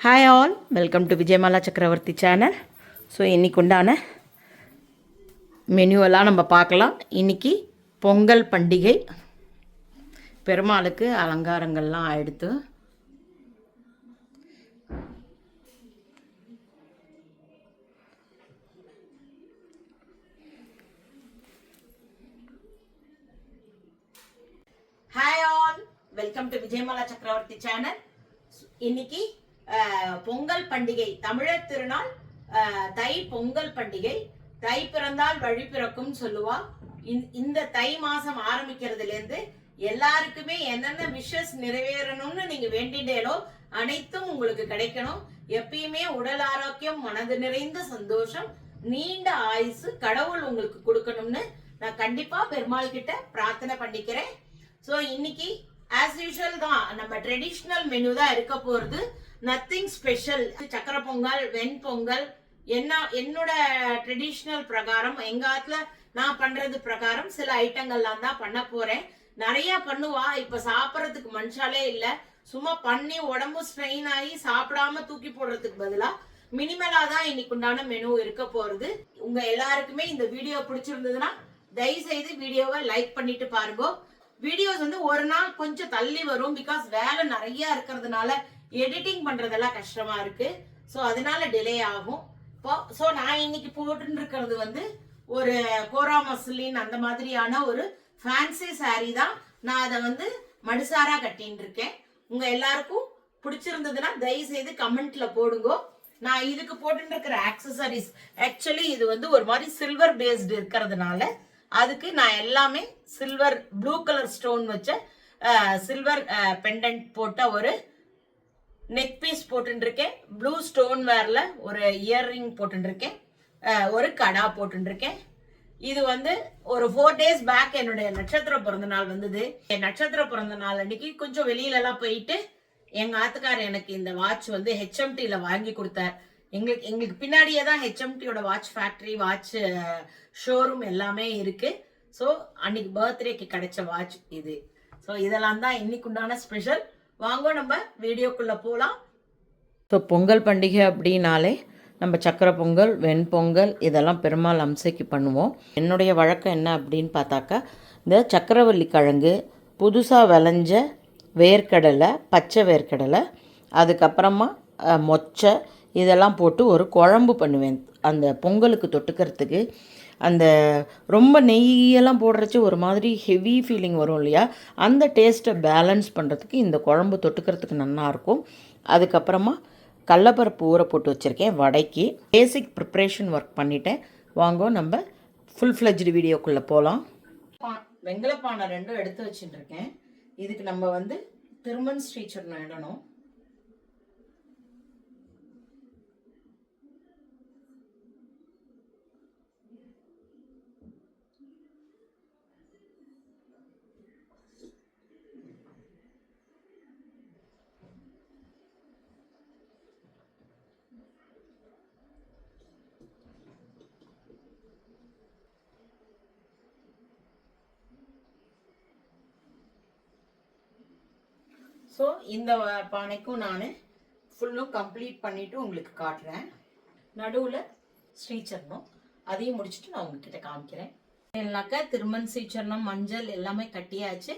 Hi all welcome to Vijayamala Chakravarthy channel so இன்றைக்கு உண்டான மெனுவெல்லாம் நம்ம பார்க்கலாம். இன்னைக்கு பொங்கல் பண்டிகை. பெருமாளுக்கு அலங்காரங்கள்லாம் எடுத்து hi all welcome to Vijayamala Chakravarthy channel இன்னைக்கு பொங்கல் பண்டிகை. தமிழர் திருநாள் தை பொங்கல் பண்டிகை. தை பிறந்தால் வழி பிறக்கும் சொல்லுவா. இந்த- தை மாசம் ஆரம்பிக்கிறதுல இருந்து எல்லாருக்குமே என்னென்ன விஷஸ் நிறைவேறணும்னு நீங்க வேண்டிட்டேலோ அனைத்தும் உங்களுக்கு கிடைக்கணும். எப்பயுமே உடல் ஆரோக்கியம் மனது நிறைந்த சந்தோஷம் நீண்ட ஆயுசு கடவுள் உங்களுக்கு கொடுக்கணும்னு நான் கண்டிப்பா பெருமாள் கிட்ட பிரார்த்தனை பண்ணிக்கிறேன். ஸோ இன்னைக்கு ஆஸ் யூஷுவல் தான் நம்ம ட்ரெடிஷ்னல் மெனு தான் இருக்க போறது. நத்திங் ஸ்பெஷல் சக்கரை பொங்கல் வெண்பொங்கல் என்ன என்னோட ட்ரெடிஷ்னல் பிரகாரம் எங்க ஆத்துல நான் பண்றது பிரகாரம் சில ஐட்டங்கள்லாம் தான் பண்ண போறேன். நிறைய பண்ணுவா. இப்ப சாப்பிட்றதுக்கு மனுஷாலே இல்ல. சும்மா பண்ணி உடம்பு ஸ்ட்ரெயின் ஆகி சாப்பிடாம தூக்கி போடுறதுக்கு பதிலா மினிமலா தான் இன்னைக்கு உண்டான மெனு இருக்க போறது. உங்க எல்லாருக்குமே இந்த வீடியோ பிடிச்சிருந்ததுன்னா தயவு செய்து வீடியோவை லைக் பண்ணிட்டு பாருங்க. வீடியோஸ் வந்து ஒரு நாள் கொஞ்சம் தள்ளி வரும் பிகாஸ் வேலை நிறைய இருக்கிறதுனால எடிட்டிங் பண்றதெல்லாம் கஷ்டமா இருக்கு. ஸோ அதனால டிலே ஆகும். இப்போ ஸோ நான் இன்னைக்கு போட்டுன்னு இருக்கிறது வந்து ஒரு கோரா மஸ்லின் அந்த மாதிரியான ஒரு ஃபேன்சி சாரீ தான். நான் அதை வந்து மடுசாரா கட்டின்னு இருக்கேன் உங்க எல்லாருக்கும் பிடிச்சிருந்ததுன்னா தயவு செய்து கமெண்ட்ல போடுங்க. நான் இதுக்கு போட்டுட்டு இருக்கிற ஆக்சசரிஸ் ஆக்சுவலி இது வந்து ஒரு மாதிரி சில்வர் பேஸ்டு இருக்கிறதுனால அதுக்கு நான் எல்லாமே சில்வர் ப்ளூ கலர் ஸ்டோன் வச்ச சில்வர் பெண்டன்ட் போட்ட ஒரு நெக் பீஸ் போட்டுருக்கேன் ப்ளூ ஸ்டோன் வேர்ல ஒரு இயர்ரிங் போட்டுருக்கேன் ஒரு கடா போட்டுருக்கேன் இது வந்து ஒரு ஃபோர் டேஸ் பேக் என்னுடைய நட்சத்திர பிறந்த நாள் வந்தது. என் நட்சத்திர பிறந்த நாள் அன்னைக்கு கொஞ்சம் வெளியிலலாம் போயிட்டு எங்க ஆத்துக்கார் எனக்கு இந்த வாட்ச் வந்து ஹெச்எம்டியில் வாங்கி கொடுத்தார். எங்களுக்கு எங்களுக்கு பின்னாடியே தான் ஹெச்எம்டியோட வாட்ச் ஃபேக்டரி வாட்ச் ஷோரூம் எல்லாமே இருக்கு. ஸோ அன்னைக்கு பர்த்டேக்கு கிடைச்ச வாட்ச் இது. ஸோ இதெல்லாம் தான் இன்னைக்கு உண்டான ஸ்பெஷல் வாங்க நம்ம வீடியோக்குள்ளே போகலாம் ஸோ பொங்கல் பண்டிகை அப்படின்னாலே நம்ம சக்கரை பொங்கல் வெண்பொங்கல் இதெல்லாம் பெருமாள் அம்சைக்கு பண்ணுவோம். என்னுடைய வழக்கம் என்ன அப்படின்னு பார்த்தாக்கா இந்த சக்கரவள்ளி கிழங்கு புதுசாக விளைஞ்ச வேர்க்கடலை பச்சை வேர்க்கடலை அதுக்கப்புறமா மொச்சை இதெல்லாம் போட்டு ஒரு குழம்பு பண்ணுவேன். அந்த பொங்கலுக்கு தொட்டுக்கிறதுக்கு அந்த ரொம்ப நெய்யெல்லாம் போடுறச்சு ஒரு மாதிரி ஹெவி ஃபீலிங் வரும் இல்லையா? அந்த டேஸ்ட்டை பேலன்ஸ் பண்ணுறதுக்கு இந்த குழம்பு தொட்டுக்கிறதுக்கு நல்லாயிருக்கும் அதுக்கப்புறமா கடலப்பருப்பு ஊற போட்டு வச்சுருக்கேன் வடைக்கு பேசிக் ப்ரிப்ரேஷன் ஒர்க் பண்ணிட்டேன். வாங்கோ நம்ம ஃபுல் ஃப்ளெஜ்டு வீடியோக்குள்ளே போகலாம் வெங்கலப்பானை ரெண்டும் எடுத்து வச்சுட்டு இருக்கேன் இதுக்கு நம்ம வந்து திருமன் ஸ்ரீச்சர்ணம் இடணும். ஸோ இந்த பானைக்கும் நான் ஃபுல்லும் கம்ப்ளீட் பண்ணிவிட்டு உங்களுக்கு காட்டுறேன். நடுவில் ஸ்ரீச்சரணம் அதையும் முடிச்சுட்டு நான் உங்ககிட்ட காமிக்கிறேன். இல்லைனாக்கா திருமண் ஸ்ரீச்சரணம் மஞ்சள் எல்லாமே கட்டியாச்சு.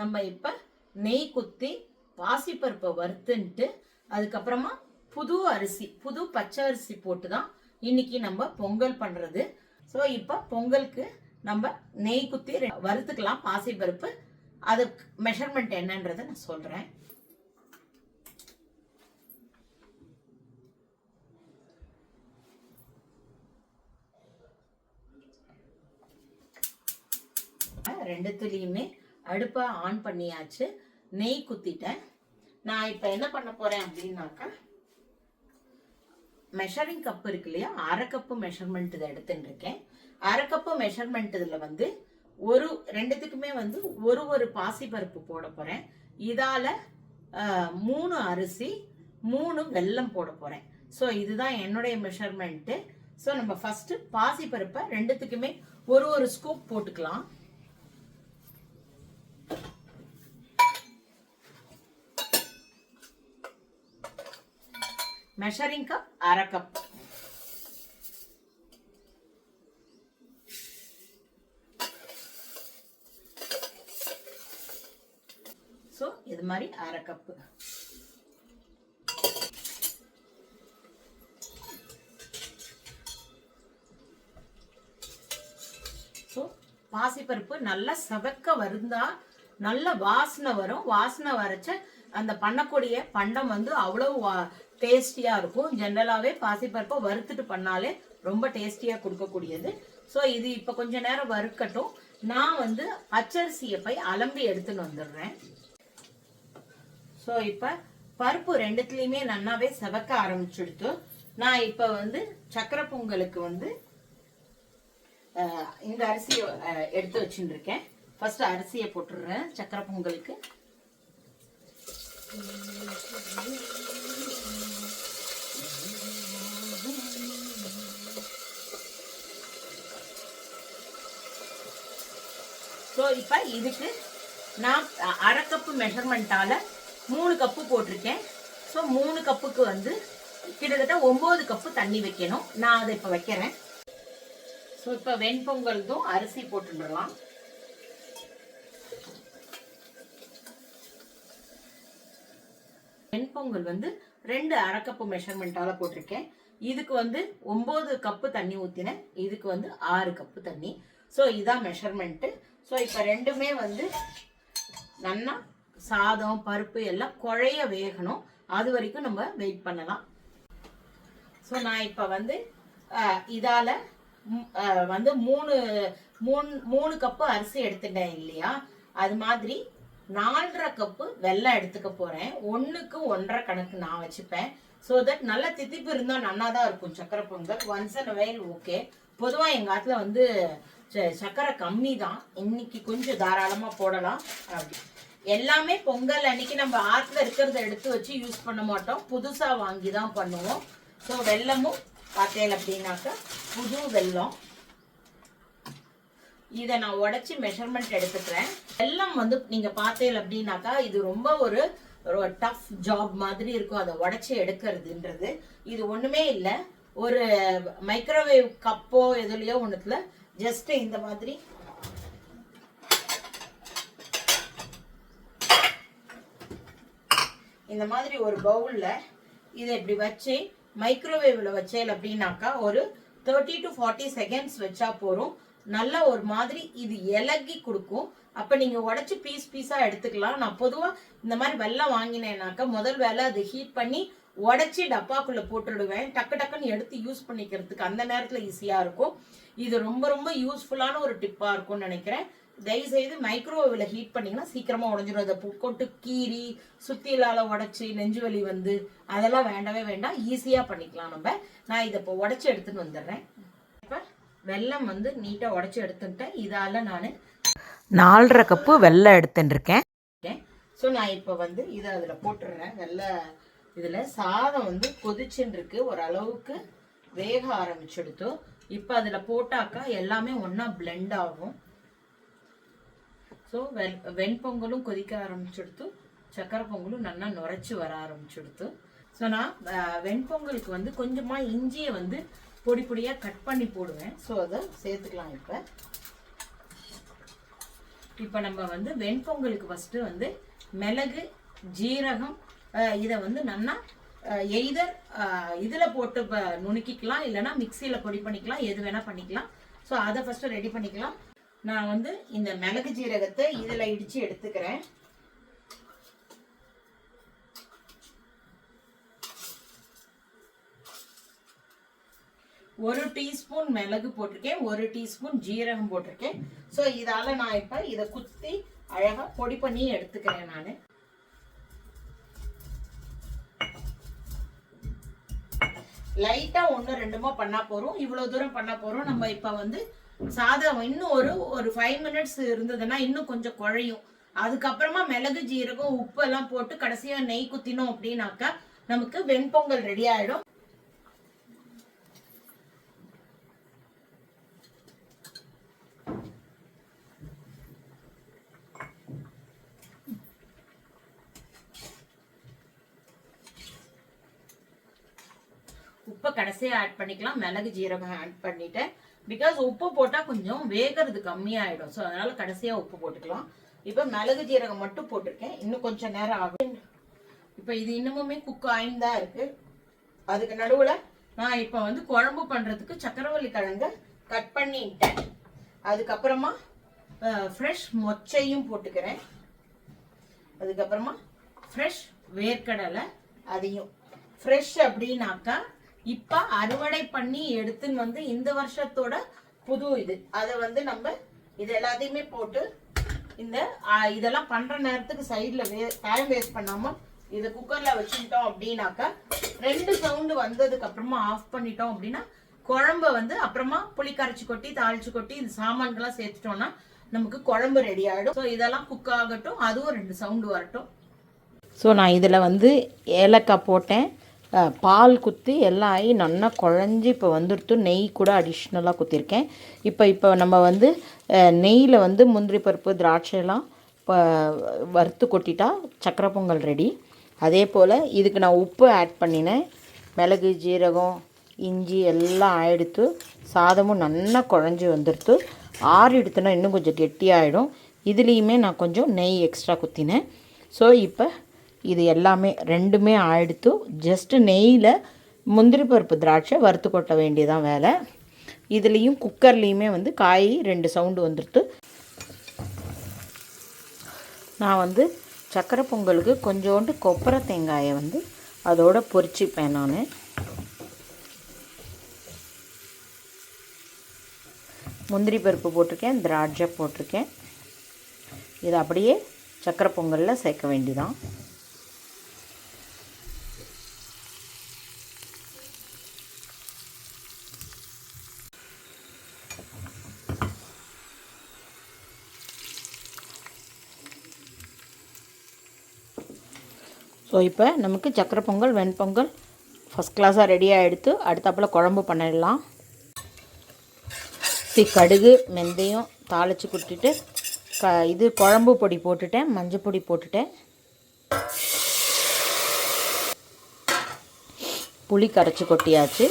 நம்ம இப்போ நெய் குத்தி பாசிப்பருப்பை வறுத்துன்ட்டு அதுக்கப்புறமா புது அரிசி புது பச்சை அரிசி போட்டு தான் இன்னைக்கு நம்ம பொங்கல் பண்ணுறது ஸோ இப்போ பொங்கலுக்கு நம்ம நெய் குத்தி வறுத்துக்கலாம் பாசிப்பருப்பு. அதுக்கு மெஷர்மெண்ட் என்னன்றதை நான் சொல்கிறேன் ரெண்டுத்துலேயுமே அடுப்பை ஆன் பண்ணியாச்சு. நெய் குத்திட்டேன். நான் இப்போ என்ன பண்ண போகிறேன் அப்படின்னாக்கா மெஷரிங் கப் இருக்கு இல்லையா? அரை கப்பு மெஷர்மெண்ட் இதை எடுத்துட்டு இருக்கேன். அரை கப்பு மெஷர்மெண்ட் இதில் வந்து ஒரு ரெண்டுத்துக்குமே வந்து ஒரு ஒரு பாசிப்பருப்பு போட போகிறேன் இதால் மூணு அரிசி மூணு வெல்லம் போட போகிறேன் ஸோ இதுதான் என்னுடைய மெஷர்மெண்ட்டு ஸோ நம்ம ஃபஸ்ட்டு பாசிப்பருப்பை ரெண்டுத்துக்குமே ஒரு ஒரு ஸ்கூப் போட்டுக்கலாம். மெஷரிங் கப் அரை கப் ஸோ இது மாதிரி அரை கப்பு ஸோ பாசிப்பருப்பு நல்லா செவக்க வருந்தா நல்ல வாசனை வரும். வாசனை வரைச்ச அந்த பண்ணக்கூடிய பண்டம் வந்து அவ்வளவு டேஸ்டியா இருக்கும். ஜென்ரலாகவே பாசிப்பருப்பை வறுத்துட்டு பண்ணாலே ரொம்ப டேஸ்டியா கொடுக்கக்கூடியது. ஸோ இது இப்போ கொஞ்ச நேரம் வறுக்கட்டும். நான் வந்து பச்சரிசியை போய் அலம்பி எடுத்துன்னு வந்துடுறேன். ஸோ இப்போ பருப்பு ரெண்டுத்துலேயுமே நன்னாவே செவக்க ஆரம்பிச்சுடுத்து. நான் இப்போ வந்து சக்கரை பொங்கலுக்கு வந்து இந்த அரிசியை எடுத்து வச்சுட்டு இருக்கேன் ஃபர்ஸ்ட் அரிசியை போட்டுடுறேன் சக்கரை பொங்கலுக்கு. ஸோ இப்போ இதுக்கு நான் அரை கப்பு மெஷர்மெண்ட்டால் மூணு கப்பு போட்டிருக்கேன். ஸோ மூணு கப்புக்கு வந்து கிட்டத்தட்ட ஒம்பது கப்பு தண்ணி வைக்கணும். நான் அதை இப்போ வைக்கிறேன். ஸோ இப்போ வெண்பொங்கல் தான் அரிசி போட்டுடலாம். வெண்பொங்கல் வந்து ரெண்டு அரை கப்பு மெஷர்மெண்ட்டால போட்டிருக்கேன். இதுக்கு வந்து ஒம்பது கப்பு தண்ணி ஊற்றினேன் இதுக்கு வந்து ஆறு கப்பு தண்ணி. ஸோ இதான் மெஷர்மெண்ட்டு ஸோ இப்போ ரெண்டுமே வந்து நல்லா சாதம் பருப்பு எல்லாம் குழைய வேகணும். அது வரைக்கும் நம்ம வெயிட் பண்ணலாம். ஸோ நான் இப்போ வந்து இதால் இதால வந்து மூணு மூணு மூணு கப்பு அரிசி எடுத்துட்டேன் இல்லையா? அது மாதிரி நாலரை கப்பு வெல்லம் எடுத்துக்க போறேன். ஒன்றுக்கு ஒன்றரை கணக்கு நான் வச்சுப்பேன். ஸோ தட் நல்ல தித்திப்பு இருந்தால் நல்லா தான் இருக்கும். சக்கரை பொங்கல் ஒன்ஸ் அண்ட் வயல் ஓகே பொதுவாக எங்கள் ஆற்றுல வந்து ச- சக்கரை கம்மி தான் இன்னைக்கு கொஞ்சம் தாராளமாக போடலாம். அப்படி. எல்லாமே பொங்கல் அன்னைக்கு நம்ம ஆற்றுல இருக்கிறத எடுத்து வச்சு யூஸ் பண்ண மாட்டோம். புதுசாக வாங்கி தான் பண்ணுவோம். ஸோ வெல்லமும் பார்த்தேன் அப்படின்னாக்கா புது வெல்லம். இதை நான் உடைச்சி மெஷர்மெண்ட் எடுத்துக்கிறேன். வெல்லம் வந்து நீங்க பார்த்தேன் அப்படின்னாக்கா இது ரொம்ப ஒரு டஃப் ஜாப் மாதிரி இருக்கும். அதை உடச்சி எடுக்கிறதுன்றது. இது ஒண்ணுமே இல்லை. ஒரு மைக்ரோவேவ் கப்போ எதுலையோ ஒண்ணுத்துல ஜஸ்ட் இந்த மாதிரி. இந்த மாதிரி ஒரு பவுல்ல இதை இப்படி வச்சு மைக்ரோவேவ்ல வச்சேன் அப்படின்னாக்கா ஒரு தேர்ட்டி டு ஃபார்ட்டி செகண்ட்ஸ் வச்சா போறோம் நல்லா ஒரு மாதிரி இது இலகி கொடுக்கும். அப்போ நீங்கள் உடச்சி பீஸ் பீஸாக எடுத்துக்கலாம். நான் பொதுவாக இந்த மாதிரி வெள்ளம் வாங்கினேனாக்கா முதல் வேலை அது ஹீட் பண்ணி உடைச்சி டப்பாக்குள்ளே போட்டுடுவேன். டக்கு டக்குன்னு எடுத்து யூஸ் பண்ணிக்கிறதுக்கு அந்த நேரத்தில் ஈஸியாக இருக்கும். இது ரொம்ப ரொம்ப யூஸ்ஃபுல்லான ஒரு டிப்பாக இருக்கும்னு நினைக்கிறேன். தயவு செய்து ஹீட் பண்ணிங்கன்னா சீக்கிரமாக உடஞ்சிடும் அதை பு- கொட்டு கீறி சுத்திலால் உடச்சி நெஞ்சு வலி வந்து அதெல்லாம் வேண்டவே வேண்டாம். ஈஸியாக பண்ணிக்கலாம் நம்ம. நான் இதை இப்போ உடச்சி எடுத்துன்னு வந்துடுறேன். வெல்லம் வந்து நீட்டா உடைச்சு எடுத்துட்டேன் இதால நான் நாலரை கப்பு வெல்லம் எடுத்துட்டுருக்கேன். ஸோ நான் இப்போ வந்து இதை அதில் போட்டுடுறேன் வெள்ளை இதில் சாதம் வந்து கொதிச்சுன்னு ஓரளவுக்கு வேக ஆரம்பிச்செடுத்து. இப்போ அதில் போட்டாக்கா எல்லாமே ஒன்றா blend ஆகும். ஸோ வெண் வெண்பொங்கலும் கொதிக்க ஆரம்பிச்செடுத்து. சக்கரை பொங்கலும் நல்லா நுரைச்சி வர ஆரம்பிச்செடுத்து. ஸோ நான் வெண்பொங்கலுக்கு வந்து கொஞ்சமாக இஞ்சியை வந்து பொடி பொடியாக கட் பண்ணி போடுவேன். ஸோ அதை சேர்த்துக்கலாம் இப்போ. இப்போ நம்ம வந்து வெண்பொங்கலுக்கு ஃபஸ்ட்டு வந்து மிளகு ஜீரகம் இதை வந்து நல்லா எய்தர் இதில் போட்டு ப- நுணுக்கிக்கலாம். இல்லைன்னா மிக்சியில் பொடி பண்ணிக்கலாம். எது வேணால் பண்ணிக்கலாம். ஸோ அதை ஃபஸ்ட்டு ரெடி பண்ணிக்கலாம். நான் வந்து இந்த மிளகு ஜீரகத்தை இதில் இடித்து எடுத்துக்கிறேன். ஒரு டீஸ்பூன் மிளகு போட்டிருக்கேன் ஒரு டீஸ்பூன் ஜீரகம் போட்டிருக்கேன். ஸோ இதால நான் இப்போ இதை குத்தி அழகாக பொடி பண்ணி எடுத்துக்கிறேன் நான். லைட்டாக ஒன்று ரெண்டுமா பண்ணால் போகிறோம் இவ்வளோ தூரம் பண்ண போகிறோம் நம்ம இப்போ வந்து சாதம் இன்னும் ஒரு ஒரு ஃபைவ் மினிட்ஸ் இருந்ததுன்னா இன்னும் கொஞ்சம் குழையும். அதுக்கப்புறமா மிளகு ஜீரகம் உப்பு எல்லாம் போட்டு கடைசியாக நெய் குத்தினோம் அப்படின்னாக்கா நமக்கு வெண்பொங்கல் ரெடி ஆகிடும் உப்பை கடைசியாக ஆட் பண்ணிக்கலாம். மிளகு ஜீரகம் ஆட் பண்ணிட்டேன். பிகாஸ் உப்பு போட்டால் கொஞ்சம் வேகிறது கம்மியாயிடும். ஸோ அதனால் கடைசியாக உப்பு போட்டுக்கலாம். இப்போ மிளகு ஜீரகம் மட்டும் போட்டிருக்கேன். இன்னும் கொஞ்சம் நேரம் ஆகும். இப்போ இது இன்னமுமே குக் ஆயின் இருக்குது அதுக்கு நடுவில் நான் இப்போ வந்து குழம்பு பண்ணுறதுக்கு சக்கரவள்ளி கிழங்க கட் பண்ணிட்டேன். அதுக்கப்புறமா ஃப்ரெஷ் மொச்சையும் போட்டுக்கிறேன். அதுக்கப்புறமா ஃப்ரெஷ் வேர்க்கடலை அதையும். ஃப்ரெஷ் அப்படின்னாக்கா இப்போ அறுவடை பண்ணி எடுத்துன்னு வந்து இந்த வருஷத்தோட புது இது. அதை வந்து நம்ம இது எல்லாத்தையுமே போட்டு இந்த இதெல்லாம் பண்ற நேரத்துக்கு சைடில் வே டைம் வேஸ்ட் பண்ணாம இதை குக்கர்ல வச்சுக்கிட்டோம் அப்படின்னாக்கா ரெண்டு சவுண்டு வந்ததுக்கு அப்புறமா ஆஃப் பண்ணிட்டோம் அப்படின்னா குழம்ப வந்து அப்புறமா புளி கரைச்சி கொட்டி தாளிச்சு கொட்டி இந்த சாமான்கள்லாம் சேர்த்துட்டோம்னா நமக்கு குழம்பு ரெடி ஆகிடும் ஸோ இதெல்லாம் குக் ஆகட்டும் அதுவும் ரெண்டு சவுண்டு வரட்டும். ஸோ நான் இதில் வந்து ஏலக்காய் போட்டேன். பால் குத்தி எல்லாம் ஆகி நல்லா குழஞ்சி இப்போ வந்துடுத்து நெய் கூட அடிஷ்னலாக குத்திருக்கேன். இப்போ இப்போ நம்ம வந்து நெய்யில் வந்து முந்திரி பருப்பு திராட்சையெல்லாம் இப்போ வறுத்து கொட்டிட்டா சக்கரை பொங்கல் ரெடி அதே போல் இதுக்கு நான் உப்பு ஆட் பண்ணினேன். மிளகு ஜீரகம் இஞ்சி எல்லாம் ஆயிடுத்து சாதமும் நல்லா குழஞ்சி வந்துடுத்து ஆறு எடுத்துனா இன்னும் கொஞ்சம் கெட்டியாகிடும் இதுலேயுமே நான் கொஞ்சம் நெய் எக்ஸ்ட்ரா குத்தினேன். ஸோ இப்போ இது எல்லாமே ரெண்டுமே ஆயிடுத்து ஜஸ்ட்டு நெய்யில் முந்திரி பருப்பு திராட்சை வறுத்து கொட்ட வேண்டியதான் வேலை. இதுலேயும் குக்கர்லேயுமே வந்து காய் ரெண்டு சவுண்டு வந்துடுத்து நான் வந்து சக்கரை பொங்கலுக்கு கொஞ்சோண்டு கொப்பரை தேங்காயை வந்து அதோட பொறிச்சுப்பேன் நான். முந்திரி பருப்பு போட்டிருக்கேன் திராட்சை போட்டிருக்கேன். இதை அப்படியே சக்கரை பொங்கலில் சேர்க்க வேண்டிதான் ஸோ இப்போ நமக்கு சக்கரை பொங்கல் வெண்பொங்கல் ஃபஸ்ட் கிளாஸாக ரெடியாக எடுத்து அடுத்தாப்பில் குழம்பு பண்ணிடலாம். சி கடுகு மெந்தையும் தாளித்து கொட்டிட்டு க இது குழம்பு பொடி போட்டுட்டேன் மஞ்சள் பொடி போட்டுட்டேன். புளி கரைச்சி கொட்டியாச்சு.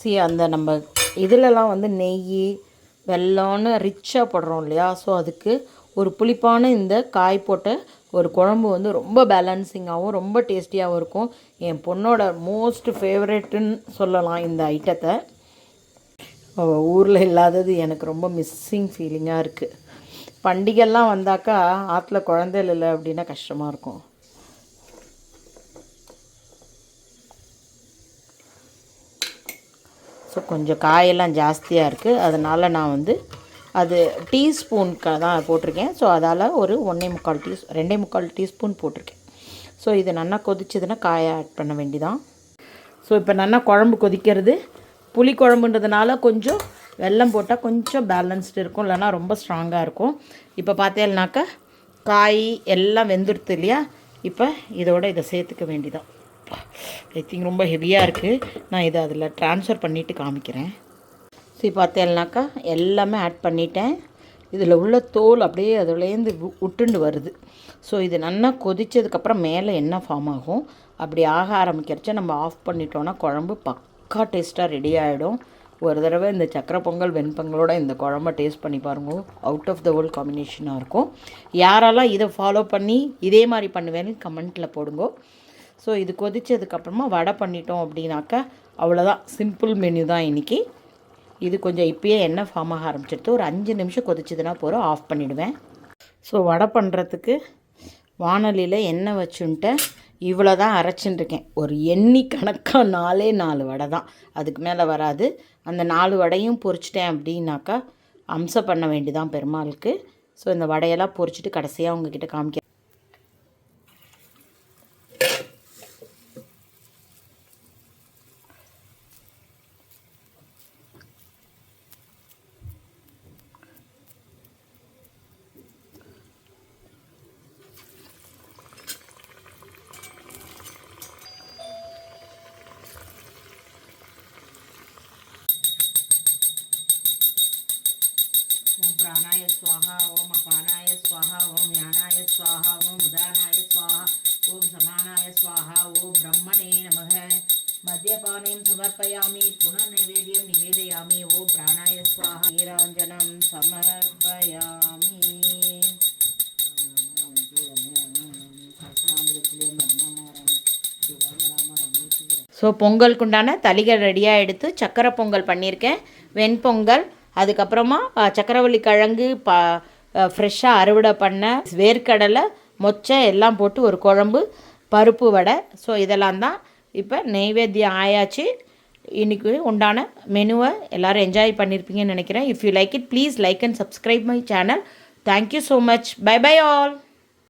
சி அந்த நம்ம இதிலலாம் வந்து நெய் வெள்ளம்னு ரிச்சாக போடுறோம் இல்லையா? ஸோ அதுக்கு ஒரு புளிப்பான இந்த காய் போட்ட ஒரு குழம்பு வந்து ரொம்ப பேலன்சிங்காகவும் ரொம்ப டேஸ்டியாகவும் இருக்கும். என் பொண்ணோட மோஸ்ட் ஃபேவரெட்டுன்னு சொல்லலாம் இந்த ஐட்டத்தை ஊரில் இல்லாதது எனக்கு ரொம்ப மிஸ்ஸிங் ஃபீலிங்காக இருக்குது பண்டிகைலாம் வந்தாக்கா ஆற்றுல குழந்தைகள் இல்லை அப்படின்னா கஷ்டமாக இருக்கும். ஸோ கொஞ்சம் காயெல்லாம் ஜாஸ்தியாக இருக்குது. அதனால் நான் வந்து அது டீஸ்பூனுக்கு தான் போட்டிருக்கேன். ஸோ அதால் ஒரு ஒன்றே முக்கால் டீ ரெண்டே முக்கால் டீஸ்பூன் போட்டிருக்கேன். ஸோ இது நல்லா கொதிச்சதுன்னா காயை ஆட் பண்ண வேண்டிதான். ஸோ இப்போ நல்லா குழம்பு கொதிக்கிறது. புளி குழம்புன்றதுனால கொஞ்சம் வெல்லம் போட்டால் கொஞ்சம் பேலன்ஸ்டு இருக்கும். இல்லைனா ரொம்ப ஸ்ட்ராங்காக இருக்கும். இப்போ பார்த்தேன்னாக்கா காய் எல்லாம் வெந்துடுத்து இல்லையா? இப்போ இதோட இதை சேர்த்துக்க வேண்டிதான். ஐ திங்க் ரொம்ப ஹெவியாக இருக்குது நான் இதை அதில் ட்ரான்ஸ்ஃபர் பண்ணிவிட்டு காமிக்கிறேன். சரி பார்த்தேன்னாக்கா எல்லாமே ஆட் பண்ணிட்டேன். இதில் உள்ள தோல் அப்படியே அதுலேருந்து வு- உட்டுண்டு வருது. ஸோ இது நல்லா கொதித்ததுக்கப்புறம் மேலே என்ன ஃபார்ம் ஆகும்? அப்படி ஆக ஆரம்பிக்கிறச்ச நம்ம ஆஃப் பண்ணிட்டோன்னா குழம்பு பக்கா டேஸ்ட்டாக ரெடி ஆகிடும் ஒரு தடவை இந்த சக்கரை பொங்கல் வெண்பொங்கலோட இந்த குழம்ப டேஸ்ட் பண்ணி பாருங்க. அவுட் ஆஃப் த வேர்ல்ட் காம்பினேஷனாக இருக்கும். யாரெல்லாம் இதை ஃபாலோ பண்ணி இதே மாதிரி பண்ணுவேன்னு கமெண்ட்டில் போடுங்க. ஸோ இது கொதித்ததுக்கப்புறமா வடை பண்ணிட்டோம் அப்படின்னாக்கா அவ்வளோதான் சிம்பிள் மெனு தான் இன்றைக்கி இது கொஞ்சம் இப்போயே எண்ணெய் ஃபார்ம் ஆக ஆரம்பிச்சிடுது ஒரு அஞ்சு நிமிஷம் கொதிச்சதுன்னா போகிறோம் ஆஃப் பண்ணிவிடுவேன் ஸோ வடை பண்ணுறதுக்கு வானொலியில் எண்ணெய் வச்சுன்ட்டு இவ்வளோ தான் அரைச்சின்ருக்கேன் ஒரு எண்ணி கணக்காக நாலே நாலு வடை தான். அதுக்கு மேலே வராது. அந்த நாலு வடையும் பொரிச்சிட்டேன் அப்படின்னாக்கா அம்சம் பண்ண வேண்டிதான் பெருமாளுக்கு. ஸோ இந்த வடையெல்லாம் பொரிச்சிட்டு கடைசியாக உங்ககிட்ட காமிக்க ஓம் பிராணாய ஸ்வாஹா ஓம் அபானாய ஸ்வாஹா ஓம் ஞானாய ஸ்வாஹா ஓம் உதானாய ஸ்வாஹா ஓம் சமானாய ஸ்வாஹா ஓம் பிரம்மணே நமக. மத்தியபானையும் சமர்ப்பயாமி புனர்நைவேத்தியம் நிவேதயாமி ஓம் பிராணாய ஸ்வாஹா நீராஞ்சனம் சமர்ப்பயாமி. ஸோ பொங்கலுக்கு உண்டான ரெடியாக எடுத்து சக்கரை பொங்கல் பண்ணியிருக்கேன். வெண்பொங்கல் அதுக்கப்புறமா சக்கரவள்ளி கிழங்கு ப ஃப்ரெஷ்ஷாக அறுவடை பண்ண வேர்க்கடலை மொச்சை எல்லாம் போட்டு ஒரு குழம்பு பருப்பு வடை. ஸோ இதெல்லாம் தான் இப்போ நெய்வேத்தியம் ஆயாச்சு. இன்னைக்கு உண்டான மெனுவை எல்லோரும் என்ஜாய் பண்ணியிருப்பீங்கன்னு நினைக்கிறேன். If you like it please like and subscribe my channel thank you so much bye bye all